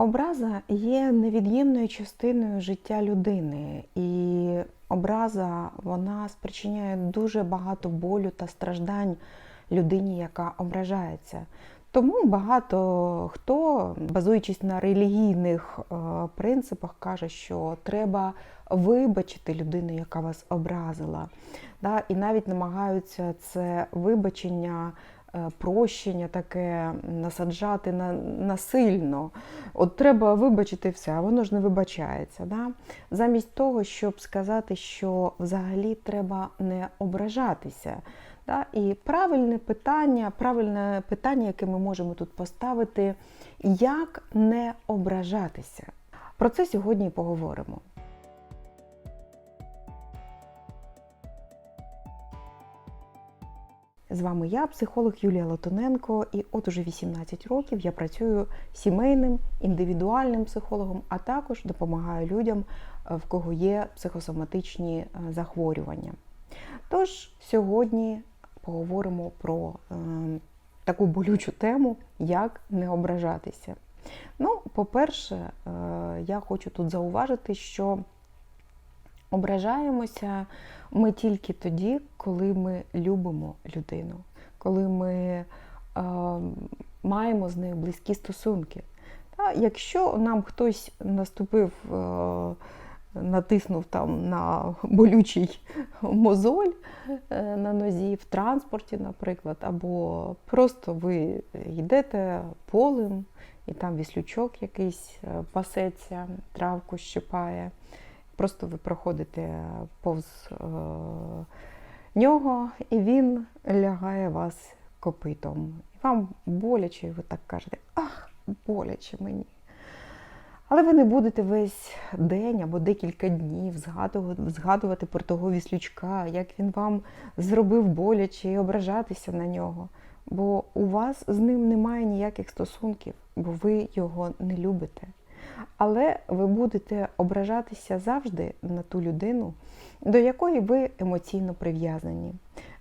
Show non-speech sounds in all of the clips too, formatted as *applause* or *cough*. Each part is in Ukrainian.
Образа є невід'ємною частиною життя людини, і образа вона спричиняє дуже багато болю та страждань людині, яка ображається. Тому багато хто, базуючись на релігійних е, принципах, каже, що треба вибачити людину, яка вас образила. І навіть намагаються це вибачення, прощення таке насаджати на, насильно. От треба вибачити все, а воно ж не вибачається. Да? Замість того, щоб сказати, що взагалі треба не ображатися. Да? І правильне питання, правильне питання, яке ми можемо тут поставити, як не ображатися. Про це сьогодні і поговоримо. З вами я, психолог Юлія Латоненко, і от уже 18 років я працюю сімейним, індивідуальним психологом, а також допомагаю людям, е, в кого є психосоматичні е, захворювання. Тож сьогодні поговоримо про е, таку болючу тему, як не ображатися. Ну, по-перше, е, я хочу тут зауважити, що ображаємося ми тільки тоді, коли ми любимо людину, коли ми е, маємо з нею близькі стосунки. Та, якщо нам хтось наступив, е, натиснув там на болючий мозоль е, на нозі в транспорті, наприклад, або просто ви йдете полем, і там віслючок якийсь е, пасеться, травку щипає. Просто ви проходите повз е, нього, і він лягає вас копитом. І вам боляче, і ви так кажете, ах, боляче мені. Але ви не будете весь день або декілька днів згадувати, про того віслючка, як він вам зробив боляче і ображатися на нього. Бо у вас з ним немає ніяких стосунків, бо ви його не любите. Але ви будете ображатися завжди на ту людину, до якої ви емоційно прив'язані,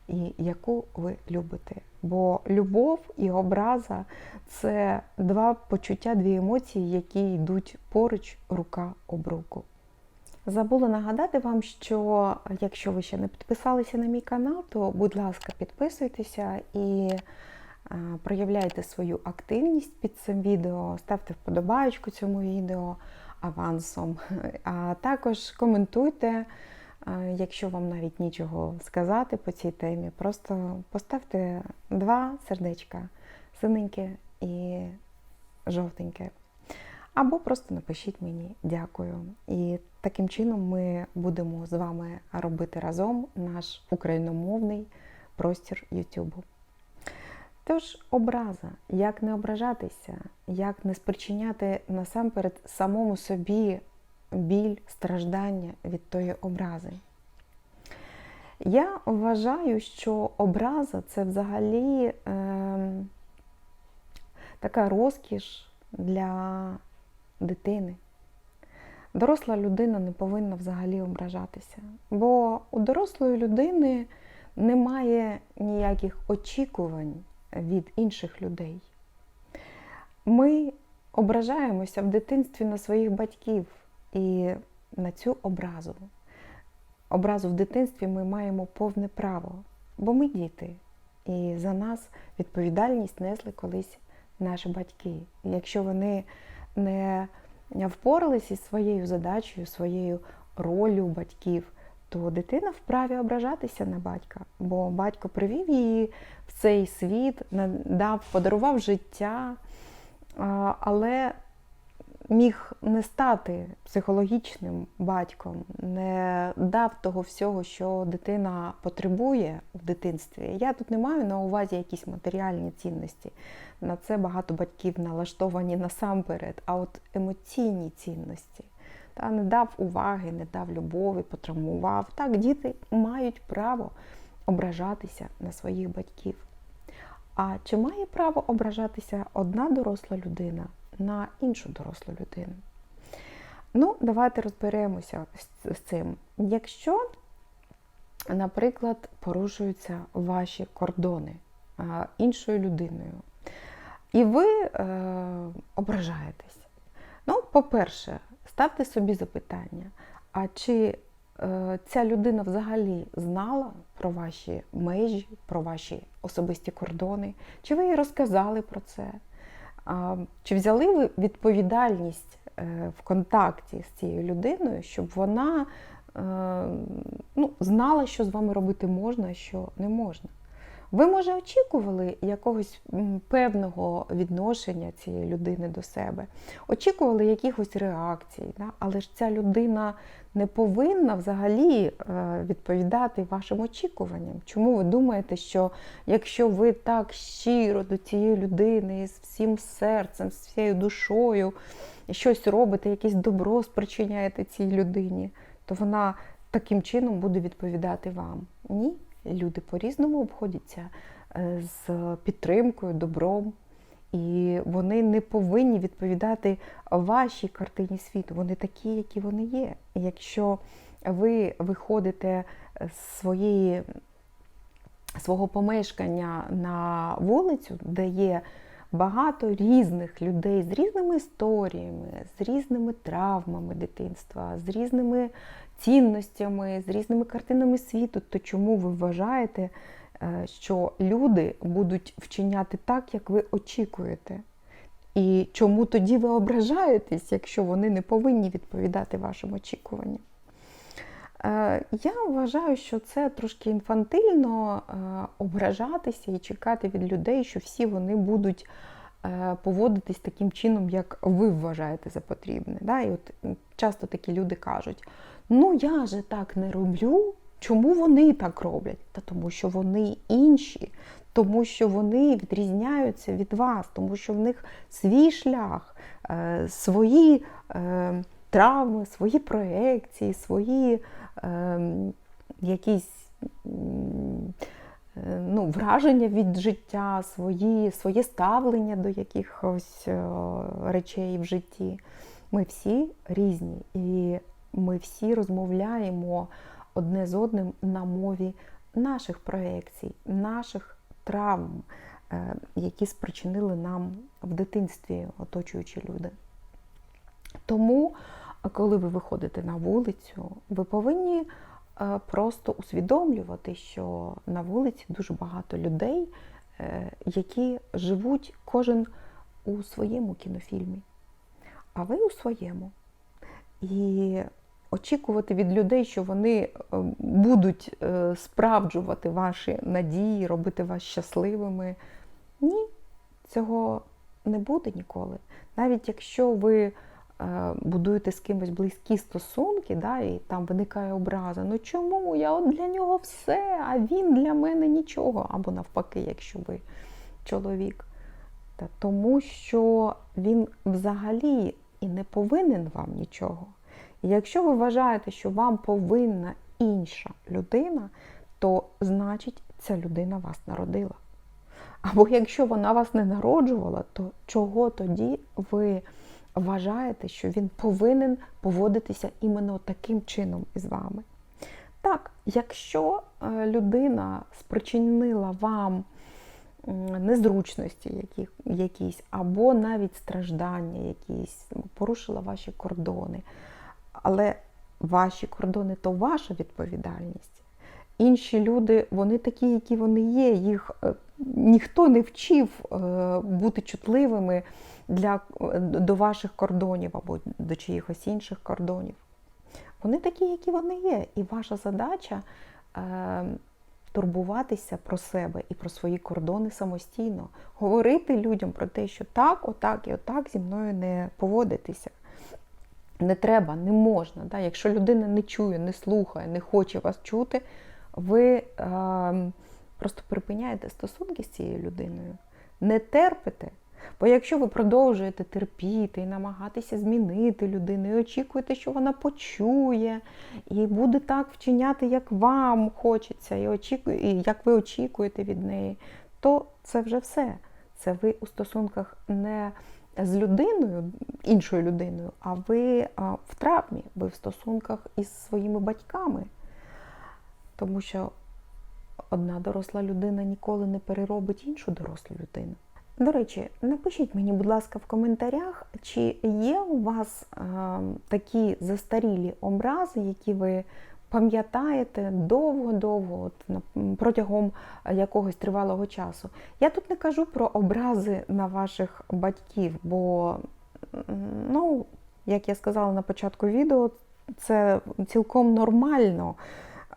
і яку ви любите. Бо любов і образа це два почуття, дві емоції, які йдуть поруч рука об руку. Забула нагадати вам, що якщо ви ще не підписалися на мій канал, то, будь ласка, підписуйтеся і проявляйте свою активність під цим відео, ставте вподобаєчку цьому відео авансом, *laughs* а також коментуйте, якщо вам навіть нічого сказати по цій темі, просто поставте два сердечка, синеньке і жовтеньке. Або просто напишіть мені дякую. І таким чином ми будемо з вами робити разом наш україномовний простір Ютубу. Тож образа, як не ображатися, як не спричиняти насамперед самому собі біль, страждання від тої образи. Я вважаю, що образа це взагалі е, така розкіш для дитини. Доросла людина не повинна взагалі ображатися, бо у дорослої людини немає ніяких очікувань від інших людей. Ми ображаємося в дитинстві на своїх батьків і на цю образу. Образу в дитинстві ми маємо повне право, бо ми діти, і за нас відповідальність несли колись наші батьки. Якщо вони не впоралися із своєю задачею, своєю ролью батьків, то дитина вправі ображатися на батька, бо батько привів її в цей світ, дав, подарував життя, але міг не стати психологічним батьком, не дав того всього, що дитина потребує в дитинстві. Я тут не маю на увазі якісь матеріальні цінності. На це багато батьків налаштовані насамперед, а от емоційні цінності та не дав уваги, не дав любові, потравмував. Так, діти мають право ображатися на своїх батьків. А чи має право ображатися одна доросла людина на іншу дорослу людину? Ну, давайте розберемося з цим. Якщо, наприклад, порушуються ваші кордони іншою людиною, і ви е, ображаєтесь, Ну, по-перше, ставте собі запитання, а чи е, ця людина взагалі знала про ваші межі, про ваші особисті кордони? Чи ви їй розказали про це? А, чи взяли ви відповідальність е, в контакті з цією людиною, щоб вона е, ну, знала, що з вами робити можна, а що не можна? Ви, може, очікували якогось певного відношення цієї людини до себе, очікували якихось реакцій, да? але ж ця людина не повинна взагалі е, відповідати вашим очікуванням. Чому ви думаєте, що якщо ви так щиро до цієї людини з всім серцем, з всією душою щось робите, якесь добро спричиняєте цій людині, то вона таким чином буде відповідати вам? Ні. Люди по-різному обходяться е, з підтримкою, добром, і вони не повинні відповідати вашій картині світу. Вони такі, які вони є. Якщо ви виходите з своєї, свого помешкання на вулицю, де є багато різних людей з різними історіями, з різними травмами дитинства, з різними цінностями, з різними картинами світу, то чому ви вважаєте, е, що люди будуть вчиняти так, як ви очікуєте? І чому тоді ви ображаєтесь, якщо вони не повинні відповідати вашим очікуванням? Е, Я вважаю, що це трошки інфантильно е, ображатися і чекати від людей, що всі вони будуть поводитись таким чином, як ви вважаєте за потрібне. І от часто такі люди кажуть: ну я же так не роблю. Чому вони так роблять? Та тому, що вони інші, тому що вони відрізняються від вас, тому що в них свій шлях, е, свої е, травми, свої проекції, свої е, якісь ну, враження від життя, свої, своє ставлення до якихось речей в житті. Ми всі різні, і ми всі розмовляємо одне з одним на мові наших проекцій, наших травм, е, які спричинили нам в дитинстві оточуючі люди. Тому, коли ви виходите на вулицю, ви повинні е, просто усвідомлювати, що на вулиці дуже багато людей, е, які живуть кожен у своєму кінофільмі, а ви у своєму. І очікувати від людей, що вони е, будуть е, справджувати ваші надії, робити вас щасливими. Ні, цього не буде ніколи. Навіть якщо ви е, будуєте з кимось близькі стосунки, да, і там виникає образа, ну чому? Я от для нього все, а він для мене нічого. Або навпаки, якщо ви чоловік. Та тому що він взагалі і не повинен вам нічого. І якщо ви вважаєте, що вам повинна інша людина, то значить ця людина вас народила. Або якщо вона вас не народжувала, то чого тоді ви вважаєте, що він повинен поводитися іменно таким чином із вами? Так, якщо е, людина спричинила вам незручності які, якісь, або навіть страждання якісь, порушила ваші кордони, але ваші кордони то ваша відповідальність. Інші люди, вони такі, які вони є. Їх е, ніхто не вчив е, бути чутливими для, е, до ваших кордонів або до чиїхось інших кордонів. Вони такі, які вони є. І ваша задача турбуватися про себе і про свої кордони самостійно, говорити людям про те, що так, отак і отак зі мною не поводитися. Не треба, не можна. Да? Якщо людина не чує, не слухає, не хоче вас чути, ви е, просто припиняєте стосунки з цією людиною, не терпите. Бо якщо ви продовжуєте терпіти і намагатися змінити людину, і очікуєте, що вона почує, і буде так вчиняти, як вам хочеться, і, очікує, і як ви очікуєте від неї, то це вже все. Це ви у стосунках не з людиною, іншою людиною, а ви в травмі, ви в стосунках із своїми батьками. Тому що одна доросла людина ніколи не переробить іншу дорослу людину. До речі, напишіть мені, будь ласка, в коментарях, чи є у вас е, такі застарілі образи, які ви пам'ятаєте довго-довго, от, протягом якогось тривалого часу. Я тут не кажу про образи на ваших батьків, бо, ну, як я сказала на початку відео, це цілком нормально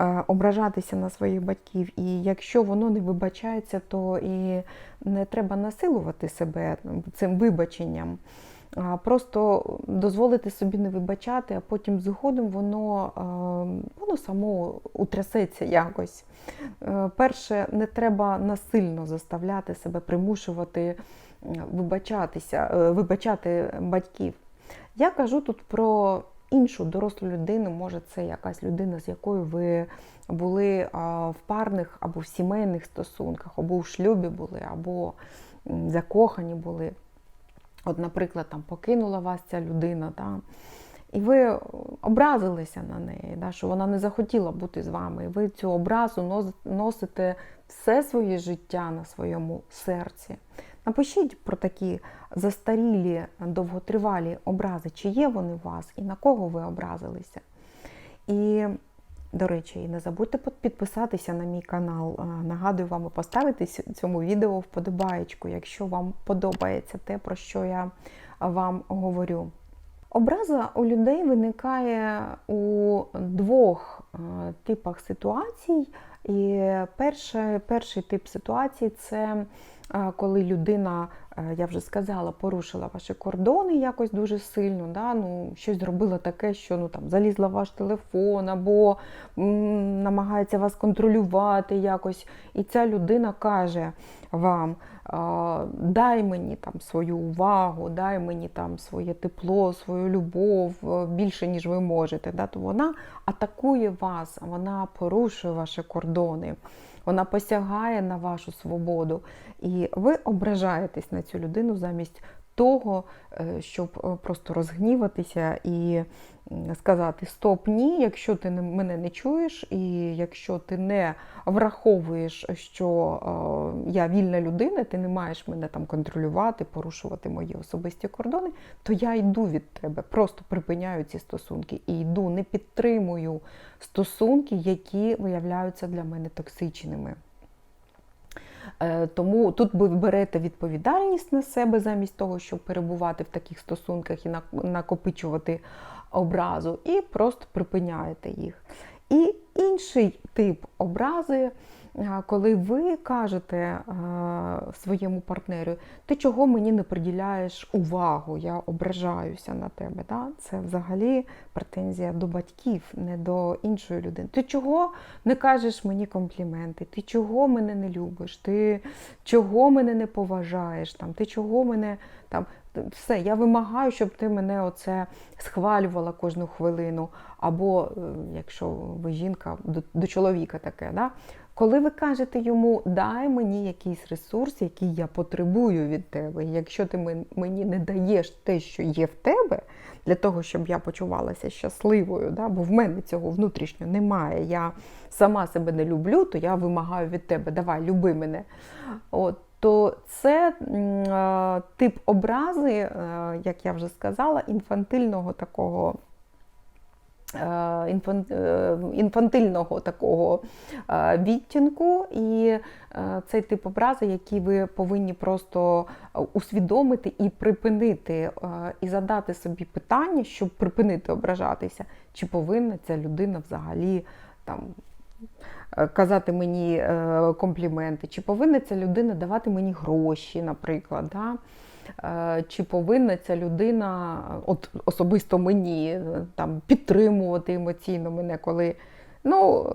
е, ображатися на своїх батьків. І якщо воно не вибачається, то і не треба насилувати себе цим вибаченням. Просто дозволити собі не вибачати, а потім згодом воно, воно само утрясеться якось. Е, Перше, не треба насильно заставляти себе, примушувати е, вибачатися, е, вибачати батьків. Я кажу тут про іншу дорослу людину, може, це якась людина, з якою ви були в парних або в сімейних стосунках, або в шлюбі були, або закохані були. От, наприклад, там покинула вас ця людина, да, і ви образилися на неї, да, що вона не захотіла бути з вами. І ви цю образу носите все своє життя на своєму серці. Напишіть про такі застарілі, довготривалі образи, чи є вони у вас і на кого ви образилися. І, до речі, і не забудьте підписатися на мій канал. Нагадую вам і поставити цьому відео вподобаєчку, якщо вам подобається те, про що я вам говорю. Образа у людей виникає у двох типах ситуацій. І перше, перший тип ситуації це коли людина, е, я вже сказала, порушила ваші кордони якось дуже сильно, да? ну, щось зробила таке, що ну, там, залізла в ваш телефон або м, намагається вас контролювати якось. І ця людина каже вам, дай мені там свою увагу, дай мені там своє тепло, свою любов е, більше, ніж ви можете. Да? То вона атакує вас, вона порушує ваші кордони, вона посягає на вашу свободу. І ви ображаєтесь на цю людину замість того, е, щоб е, просто розгніватися і сказати Стоп, ні, якщо ти мене не чуєш, і якщо ти не враховуєш, що е, я вільна людина, ти не маєш мене там контролювати, порушувати мої особисті кордони, то я йду від тебе, просто припиняю ці стосунки і йду, не підтримую стосунки, які виявляються для мене токсичними. Е, Тому тут ви берете відповідальність на себе замість того, щоб перебувати в таких стосунках і накопичувати образу, і просто припиняєте їх. І інший тип образи, коли ви кажете своєму партнеру, ти чого мені не приділяєш увагу, я ображаюся на тебе. Да? Це взагалі претензія до батьків, не до іншої людини. Ти чого не кажеш мені компліменти? Ти чого мене не любиш? Ти чого мене не поважаєш? Там, ти чого мене там. Все, я вимагаю, щоб ти мене оце схвалювала кожну хвилину. Або, е, якщо ви жінка, до, до чоловіка таке. Да? Коли ви кажете йому, дай мені якийсь ресурс, який я потребую від тебе, якщо ти мені не даєш те, що є в тебе, для того, щоб я почувалася щасливою, да? бо в мене цього внутрішньо немає. Я сама себе не люблю, то я вимагаю від тебе, давай, люби мене. От, то це е, тип образи, е, як я вже сказала, інфантильного такого. е, інфан- Інфантильного такого відтінку, і цей тип образи, який ви повинні просто усвідомити і припинити, і задати собі питання, щоб припинити ображатися, чи повинна ця людина взагалі там казати мені е, компліменти, чи повинна ця людина давати мені гроші, наприклад. Да? Е, Чи повинна ця людина, от особисто мені, е, там, підтримувати емоційно мене, коли. Ну,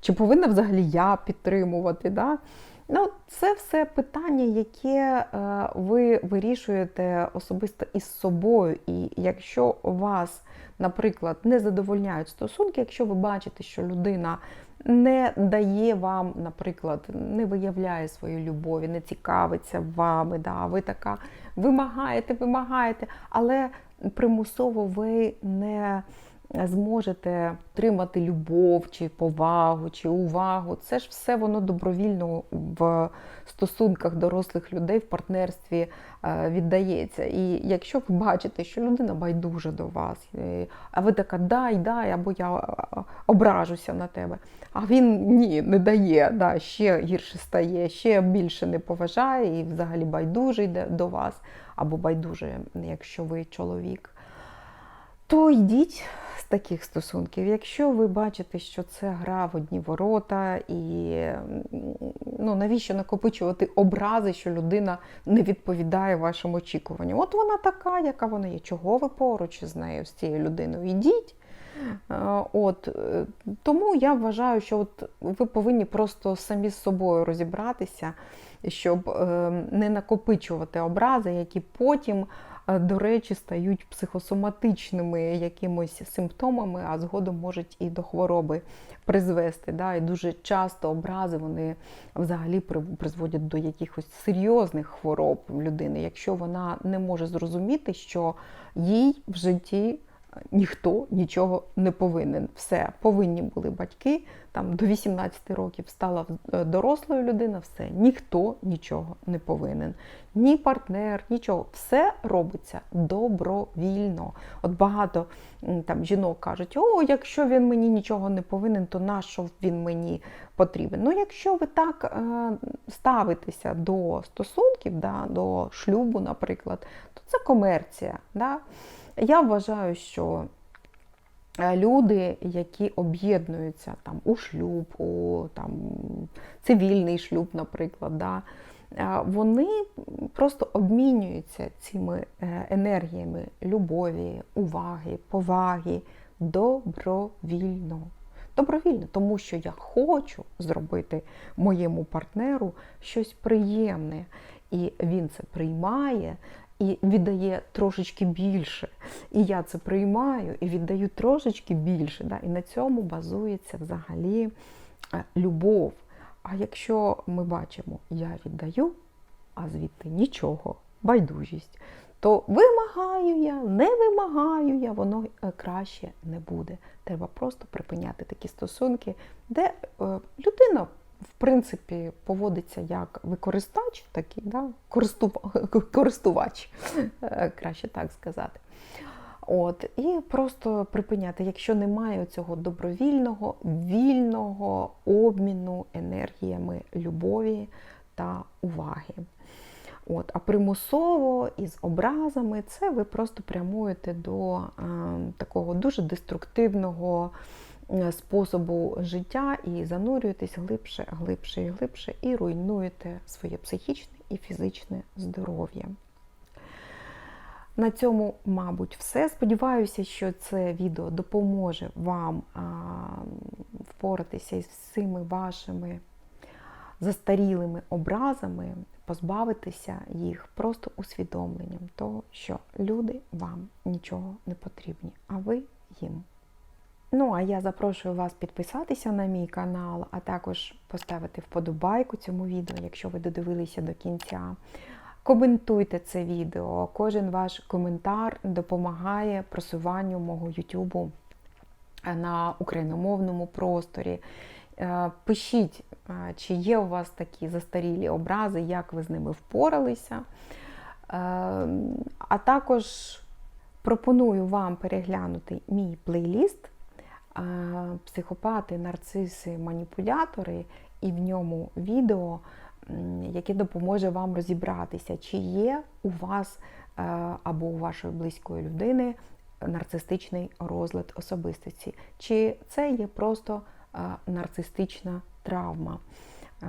чи повинна взагалі я підтримувати? Да? Ну, це все питання, яке е, ви вирішуєте особисто із собою. І якщо вас, наприклад, не задовольняють стосунки, якщо ви бачите, що людина не дає вам, наприклад, не виявляє свою любові, не цікавиться вами, да, ви така вимагаєте, вимагаєте, але примусово ви не зможете отримати любов, чи повагу, чи увагу. Це ж все воно добровільно в стосунках дорослих людей в партнерстві е, віддається. І якщо ви бачите, що людина байдужа до вас, а ви така дай, дай, або я ображуся на тебе, а він ні, не дає, да, ще гірше стає, ще більше не поважає і взагалі байдужий до вас, або байдуже, якщо ви чоловік то йдіть з таких стосунків. Якщо ви бачите, що це гра в одні ворота, і ну, навіщо накопичувати образи, що людина не відповідає вашим очікуванням? От вона така, яка вона є. Чого ви поруч з нею, з цією людиною? Ідіть. Е, От е, тому я вважаю, що от ви повинні просто самі з собою розібратися, щоб е, не накопичувати образи, які потім, до речі, стають психосоматичними якимось симптомами, а згодом можуть і до хвороби призвести. Да? І дуже часто образи вони взагалі призводять до якихось серйозних хвороб людини, якщо вона не може зрозуміти, що їй в житті ніхто нічого не повинен. Все, повинні були батьки. Там до 18 років стала е, дорослою людина, все, ніхто нічого не повинен. Ні партнер, нічого. Все робиться добровільно. От багато там жінок кажуть: о, якщо він мені нічого не повинен, то нащо він мені потрібен? Ну, якщо ви так е, ставитеся до стосунків, да, до шлюбу, наприклад, то це комерція. Да? Я вважаю, що е, люди, які об'єднуються там у шлюб, у там цивільний шлюб, наприклад, да, вони просто обмінюються цими е, енергіями любові, уваги, поваги добровільно. Добровільно, тому що я хочу зробити моєму партнеру щось приємне, і він це приймає і віддає трошечки більше. І я це приймаю і віддаю трошечки більше. Да? І на цьому базується взагалі е, любов. А якщо ми бачимо, я віддаю, а звідти нічого, байдужість, то вимагаю я, не вимагаю я, воно е, краще не буде. Треба просто припиняти такі стосунки, де е, людина, в принципі, поводиться як використач, такий, да? користув- *laughs* користувач, е, краще так сказати. От, і просто припиняти, якщо немає цього добровільного, вільного обміну енергіями любові та уваги. От, а примусово із образами це ви просто прямуєте до е, такого дуже деструктивного е, способу життя і занурюєтесь глибше, глибше і глибше, і руйнуєте своє психічне і фізичне здоров'я. На цьому, мабуть, все. Сподіваюся, що це відео допоможе вам впоратися із всіми вашими застарілими образами, позбавитися їх просто усвідомленням того, що люди вам нічого не потрібні, а ви їм. Ну, а я запрошую вас підписатися на мій канал, а також поставити вподобайку цьому відео, якщо ви додивилися до кінця. Коментуйте це відео. Кожен ваш коментар допомагає просуванню мого Ютубу на україномовному просторі. Е, Пишіть, е, чи є у вас такі застарілі образи, як ви з ними впоралися. Е, А також пропоную вам переглянути мій плейліст Психопати, нарциси, маніпулятори, і в ньому відео, яке допоможе вам розібратися, чи є у вас е, або у вашої близької людини нарцистичний розлад особистості, чи це є просто е, нарцистична травма. Е,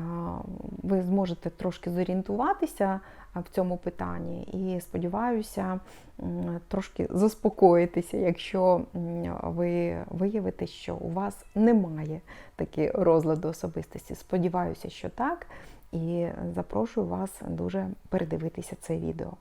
Ви зможете трошки зорієнтуватися в цьому питанні і сподіваюся трошки заспокоїтися, якщо ви виявите, що у вас немає такі розладу особистості. Сподіваюся, що так, і запрошую вас дуже передивитися це відео.